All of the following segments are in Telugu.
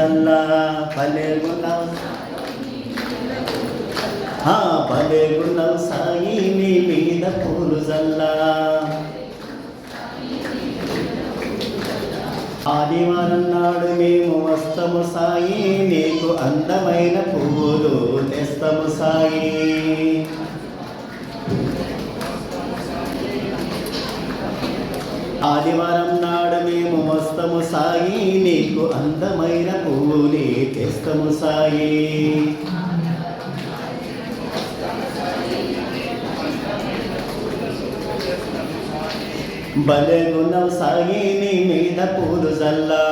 జల్లా భలే గుణం. ఆ భలే సాయి నీ మీద పూలు జల్లా ఆదివారం నాడు మేము వస్తము సాయి నీకు అందమైన పువ్వులు తెస్తము సాయి. ఆదివారం సాయి నీకు అందమైన పువ్వులే తెస్తము సాయి. భలే గుణం సాయి నీ మీద పూలు జల్లా.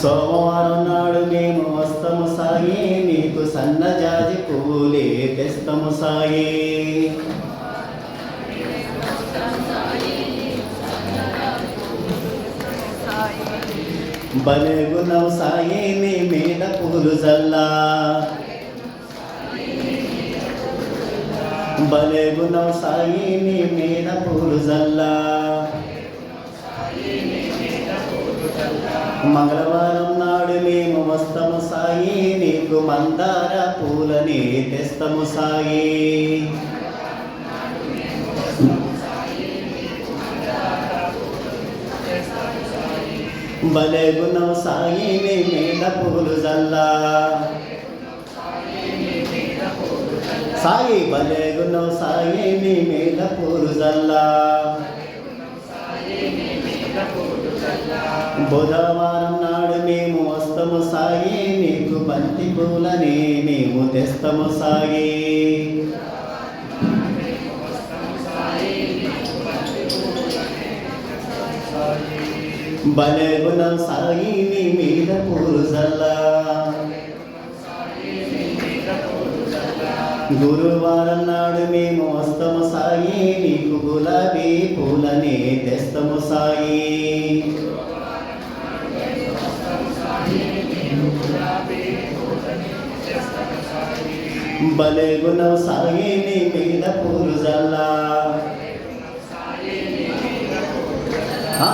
సోమవారం నాడు మేము వస్తము సాయి నీకు సన్నజాజి పువ్వులే తెస్తము సాయి. బలగునవు గుణం సాయి నీ మీద పూలు జల్లా. బలగునవు గుణం నీ మీద పూలు జల్లా. మంగళవారం నాడు మేము వస్తము సాయి నీకు మందార పూలని తెస్తము సాయి. భలే గుణం సాయి నీ మీద పూలు జల్లా. సాయి భలే గుణం సాయి నీ మీద పూలు జల్లా. బుధవారం నాడు మేము వస్తము సాయి నీకు బంతి పూలని మేము తెస్తము సాయి. భలే సాయిని మీద పూలు గురువారం నాడు మేము వస్తము సాయి నీకు గులాబీ పూలని తెస్తము సాయి. భలే గుణం సాయి నీ మీద పూలు జల్లా ఆ,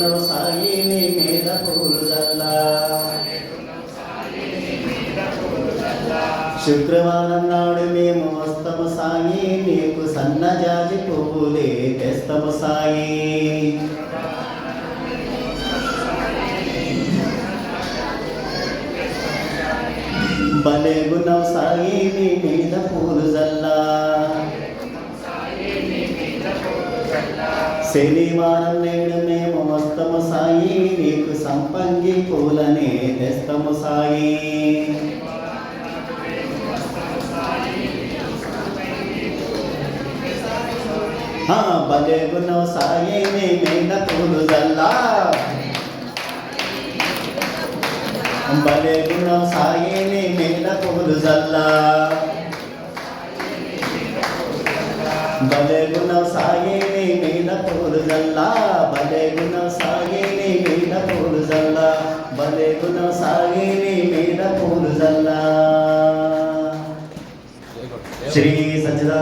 భలే సాయి నీ మీద పూలు జల్లా శుక్రవారం నాడు మేము వస్తము సాయి నీకు సన్నజాజి పువ్వులే తెస్తము సాయి భలే గుణం సాయి నీ మీద పూలు శనివారం నేడు మేము వస్తము సాయి నీకు సంపంగి పూలనే తెస్తము సాయి. ఆ, భలే గుణం సాయి నీ మీద పూలు జల్లా. భలే గుణం సాయి నీ మీద పూలు జల్లా. భలే గుణం సాయి నీ మీద పూలు జల్లా భలే గుణం సాయి నీ మీద పూలు జల్లా భలే గుణం సాయి నీ మీద పూలు జల్లా శ్రీ సచ్చిదా